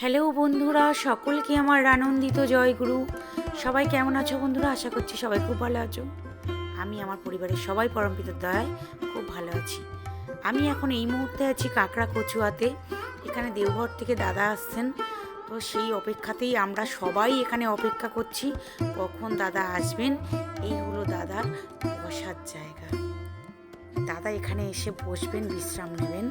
Hello বন্ধুরা, সকলকে আমার আনন্দিত জয়গুরু সবাই কেমন আছো বন্ধুরা? আশা করছি সবাই খুব ভালো আছো। আমি আমার পরিবারের সবাই পরমপিতার দয়ায় খুব ভালো আছি। আমি এখন এই মুহূর্তে আছি কাঁকড়া কচুয়াতে। এখানে দেওঘর থেকে দাদা আসছেন। তো সেই অপেক্ষাতেই আমরা সবাই এখানে অপেক্ষা করছি, কখন দাদা আসবেন? এই হলো দাদার বসার জায়গা। দাদা এখানে এসে বসবেন, বিশ্রাম নেবেন।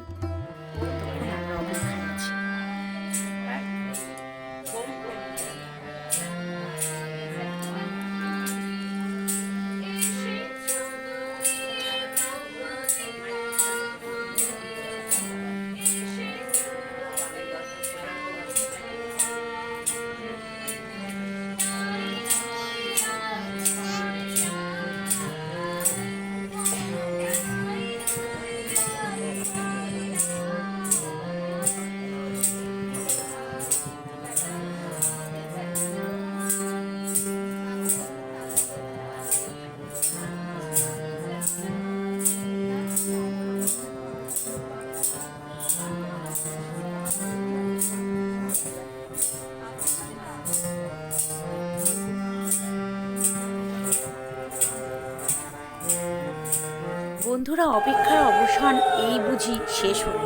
বন্ধুরা, অপেক্ষার অবসান এই বুঝি শেষ হল।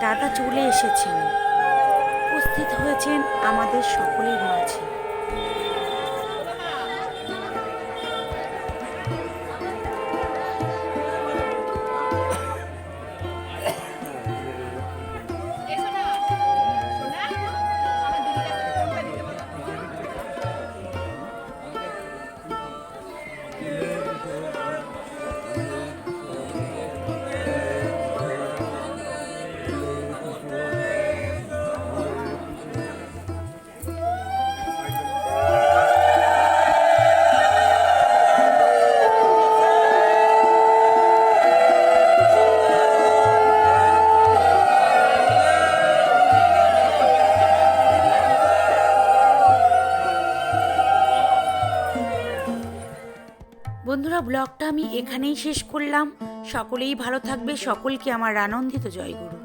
দাদা চলে এসেছেন। উপস্থিত হয়েছেন আমাদের সকলের মাঝে বন্ধুরা ব্লগটা আমি এখানেই শেষ করলাম। সকলেই ভালো থাকবে। সকলকে আমার আনন্দিত জয়গুরু।